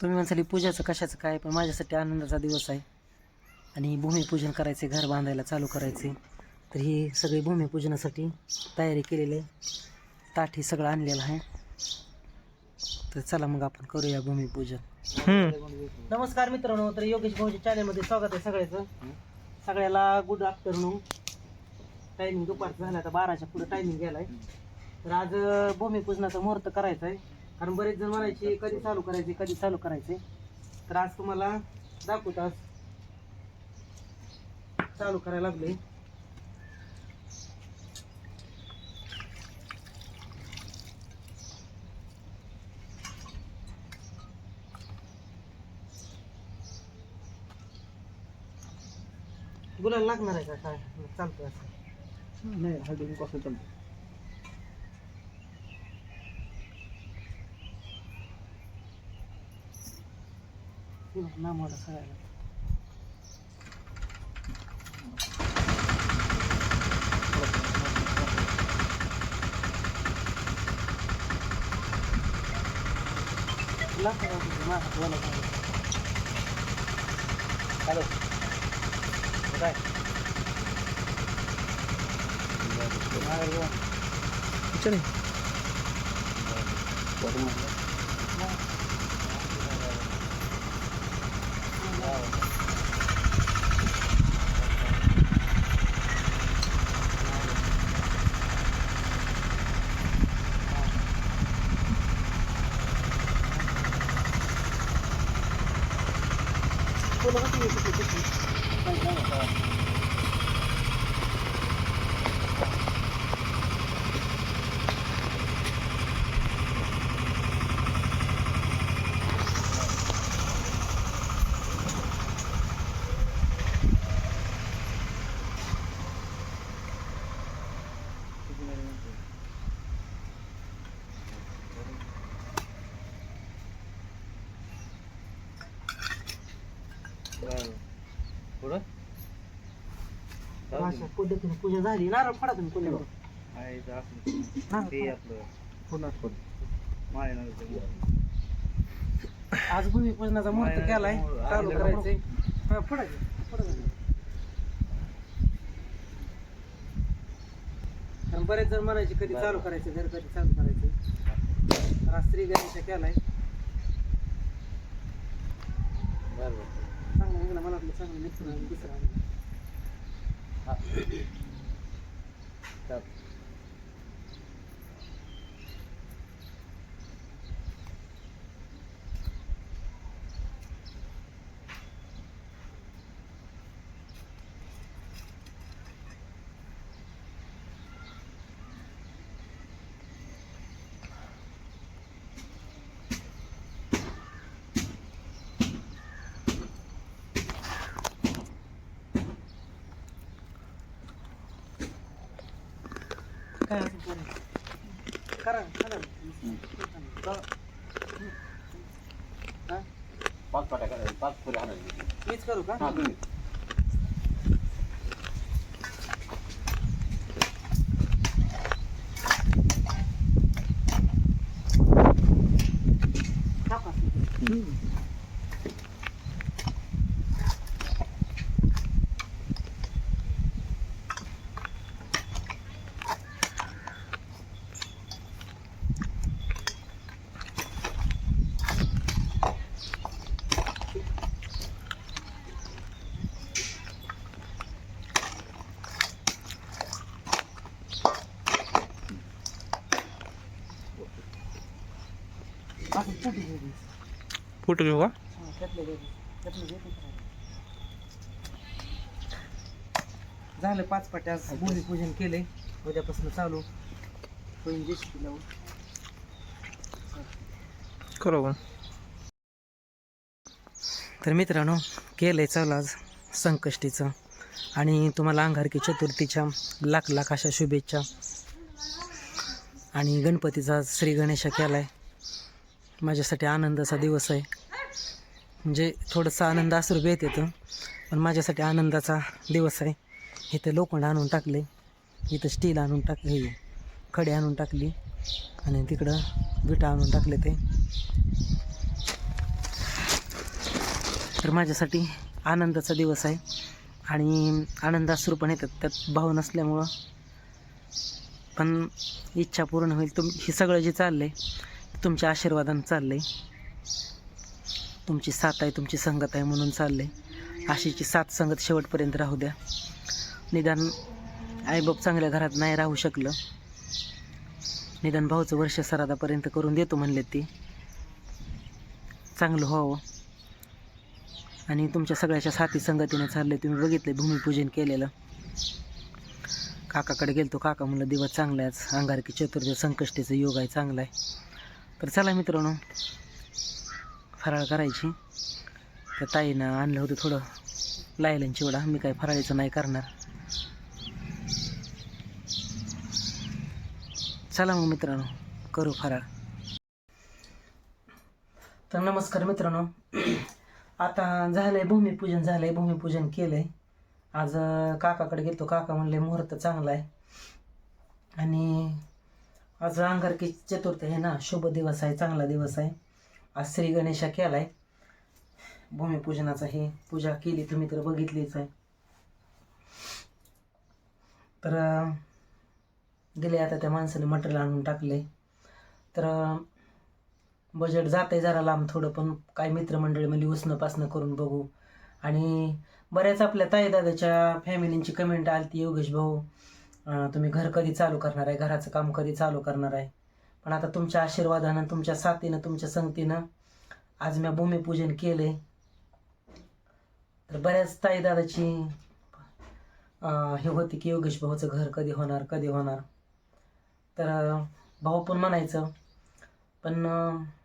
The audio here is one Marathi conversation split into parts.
तुम्ही म्हणसाली पूजाचं कशाचं काय? पण माझ्यासाठी आनंदाचा दिवस आहे. आणि भूमिपूजन करायचे घर बांधायला चालू करायचे. तर ही सगळी भूमिपूजनासाठी तयारी केलेली आहे. ताट हे सगळं आणलेलं आहे. तर चला मग आपण करूया भूमिपूजन. नमस्कार मित्रांनो तर योगेश भाऊच्या चॅनलमध्ये स्वागत आहे सगळ्याचं. सगळ्याला गुड आफ्टरनून टायमिंग दुपारचं झालं आता बाराच्या पुढे टायमिंग गेलाय. तर आज भूमिपूजनाचा मुहूर्त करायचा आहे. कारण बरेच जण म्हणायचे कधी चालू करायचे कधी चालू करायचे. तर आज तुम्हाला दाखवत आज चालू करायला लागले. गुलाल लागणार आहे का? काय? चालतंय असं. नाही हळदी कसं चालतं नामाला सगळ्याला लागतं का तुझं? माझं बोला काय. हॅलो काय मागे बोल. こんな感じで。अशा पद्धतीने पूजा झाली. नारळ फोडा तुम्ही कोणी आहे इथं आपलं ते आपलं पुन्हा पण आज भूमिपूजनाचा मुहूर्त केलाय. चालू करायचंय. हा फोडा की, फोडा की. कारण बरेच जण म्हणायचे कधी चालू करायचं घर कधी चालू करायचं. तर आज श्री गणेश केलाय. चांगला निघाला मला वाटलं चांगलं निघतो दुसरा आणला. काय असेल करा करा पाच पाट्या करा पाच फुले हाणायची मीच करू का? हा तुम्ही असं फुटी घेऊ का? हा. झालं पाच पाट्या भूमिपूजन केलंय. उद्यापासून चालू. करू तर मित्रांनो केलंय चालू आज संकष्टीचं. आणि तुम्हाला अंगारकी चतुर्थीच्या लाख लाख अशा शुभेच्छा. आणि गणपतीचा श्री गणेशा केलाय. माझ्यासाठी आनंदाचा दिवस आहे. म्हणजे थोडंसं आनंद अश्रू येत. येतं पण माझ्यासाठी आनंदाचा दिवस आहे. इथं लोखंड आणून टाकले. इथं स्टील आणून टाकले. हे खडे आणून टाकली. आणि तिकडं विटा आणून टाकले ते. तर माझ्यासाठी आनंदाचा दिवस आहे. आणि आनंदाश्रू पण येतात. त्यात भाव नसल्यामुळं. पण इच्छा पूर्ण होईल. तुम हे सगळं जे चाललं आहे तुमच्या आशीर्वादानं चाललं आहे तुमची साथ आहे तुमची संगत आहे म्हणून चाललं आहे अशीची साथ संगत शेवटपर्यंत राहू द्या. निदान आईबाप चांगल्या घरात नाही राहू शकलं. निदान भाऊचं वर्ष सरादापर्यंत करून देतो म्हणले ती. चांगलं व्हावं. आणि तुमच्या सगळ्याच्या साथी संगतीने चाललंय. तुम्ही बघितले भूमिपूजन केलेलं. काकाकडे गेलतो. काका म्हणलं दिवस चांगला आहे अंगारकी चतुर्थ संकष्टीचं योग आहे चांगला आहे तर चला मित्रांनो फराळ करायची. तर ताईनं आणलं होतं थोडं. लायलन चिवडा मी काय फराळीचं नाही करणार. चला मग मित्रांनो करू फराळ. तर नमस्कार मित्रांनो. आता झालंय भूमिपूजन झालंय भूमिपूजन केलंय. आज काकाकडे गेलो काका म्हणले मुहूर्त चांगला आहे. आणि आज अंगारकी चतुर्थ आहे ना. शुभ दिवस आहे चांगला दिवस आहे. आज श्री गणेशा केलाय. भूमिपूजनाचा हे पूजा केली तुम्ही तर बघितलीच आहे. तर दिले आता त्या माणसाने मटेरियल आणून टाकले तर बजेट जाते जरा लांब थोडं पण काही मित्रमंडळी उसणं पासणं करून बघू. आणि बऱ्याच आपल्या ताईदादाच्या फॅमिलींची कमेंट आली ती योगेश भाऊ. तुम्ही घर कधी चालू करणार आहे? घराचं काम कधी चालू करणार आहे? पण आता तुमच्या आशीर्वादानं तुमच्या साथीनं तुमच्या संगतीनं आज मी भूमिपूजन केले तर बऱ्याच ताईदादाची दादाची हे होती की योगेश भाऊचं घर कधी होणार कधी होणार? तर भाऊ पण म्हणायचं पण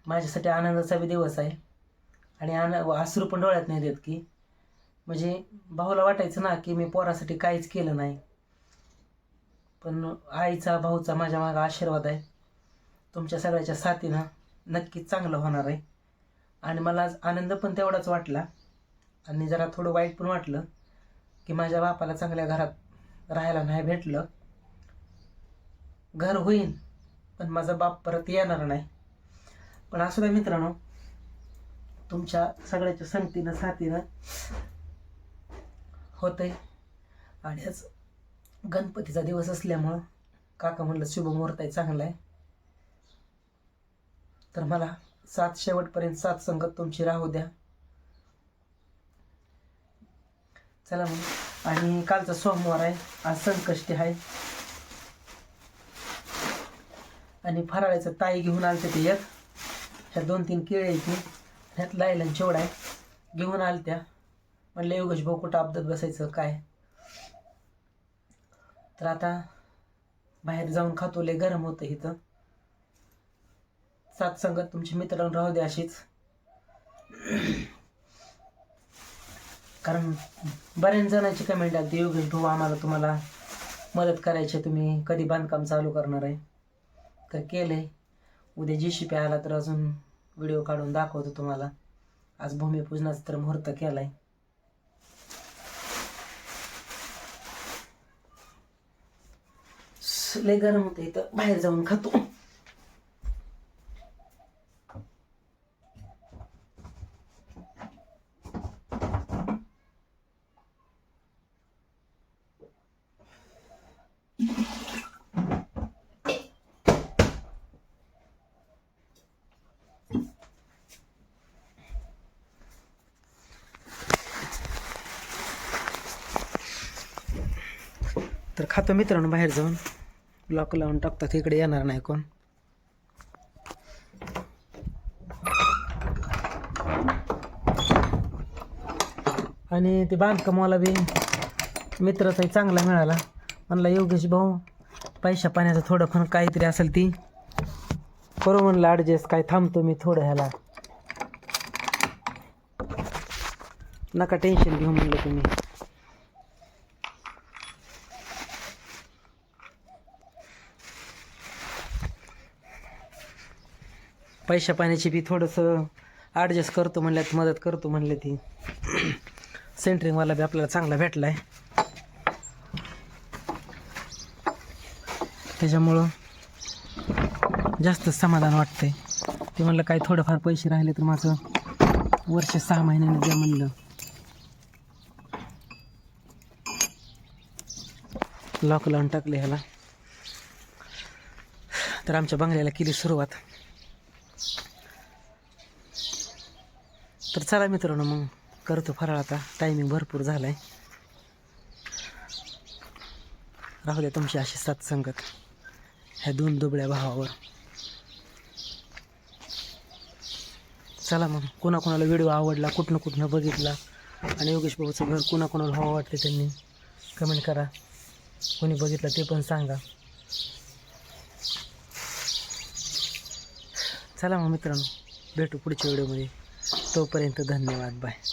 माझ्यासाठी आनंदाचा बी दिवस आहे. आणि आन आसरू पण डोळ्यात नाही देत की. म्हणजे भाऊला वाटायचं ना की मी पोरासाठी काहीच केलं नाही. पण आईचा भाऊचा माझ्या मागं आशीर्वाद आहे. तुमच्या सगळ्याच्या साथीनं नक्कीच चांगलं होणार आहे. आणि मला आज आनंद पण तेवढाच वाटला. आणि जरा थोडं वाईट पण वाटलं की माझ्या बापाला चांगल्या घरात राहायला नाही भेटलं. घर होईन पण माझा बाप परत येणार नाही. पण असू द्या मित्रांनो तुमच्या सगळ्याच्या संगतीनं साथीनं होतंय. आणि आज गणपतीचा दिवस असल्यामुळं काका म्हणलं शुभ मुहूर्त आहे चांगला आहे. तर मला सात शेवटपर्यंत सात संगत तुमची राहू द्या. चला मग. आणि कालचा सोमवार आहे आज संकष्टी आहे. आणि फराळाचं ताई घेऊन आलते ते एक. ह्या दोन तीन केळ्याची ह्यात लायला चिवडा आहे. घेऊन आलत्या. म्हणलं योगेश भाऊ कुठं अपदात बसायचं काय? तर आता बाहेर जाऊन खातो लय गरम होतं इथं. सात संगत तुमचे मित्रांनो राहू द्या अशीच. कारण बऱ्याच जणांची कमेंट आली योगेश भाऊ आम्हाला तुम्हाला मदत करायची आहे, तुम्ही कधी बांधकाम चालू करणार आहे? तर केलंय. उद्या जी शिपी आला तर अजून व्हिडिओ काढून दाखवतो तुम्हाला. आज भूमिपूजनाचा तर मुहूर्त केलाय. आहे लय गरम होतं इथं. बाहेर जाऊन खातो. तर खातो मित्रांनो बाहेर जाऊन. ब्लॉक लावून टाकतात इकडे येणार नाही कोण. आणि ते बांधकामाला बी मित्राचाही चांगला मिळाला. म्हणला योगेश भाऊ पैशा पाण्याचं थोडं काहीतरी असेल ती. करू म्हणलं ॲडजस्ट काय थांबतो मी थोडं ह्याला. नका टेन्शन घेऊ म्हणलं तुम्ही. पैशा पाण्याची बी थोडंसं ॲडजस्ट करतो म्हणल्यात मदत करतो म्हणले ती. सेंटरिंगवाला बी आपल्याला चांगला भेटला आहे त्याच्यामुळं जास्त समाधान वाटतंय. ते म्हणलं काय थोडंफार पैसे राहिले तर माझं वर्ष सहा महिन्याने द्या म्हणलं. लॉक लावून टाकले ह्याला. तर आमच्या बंगल्याला केली सुरुवात. तर चला मित्रांनो मग करतो फराळ आता. टायमिंग भरपूर झाला आहे राहू द्या तुमची अशी साथसंगत ह्या दोन दुबळ्या भावावर. चला मग कोणाकोणाला व्हिडिओ आवडला कुठनं कुठनं बघितला आणि योगेश बाबूचं घर कोणाकोणाला हवं वाटते त्यांनी कमेंट करा. कोणी बघितलं ते पण सांगा. चला मग मित्रांनो भेटू पुढच्या व्हिडिओमध्ये तोपर्यंत धन्यवाद बाय.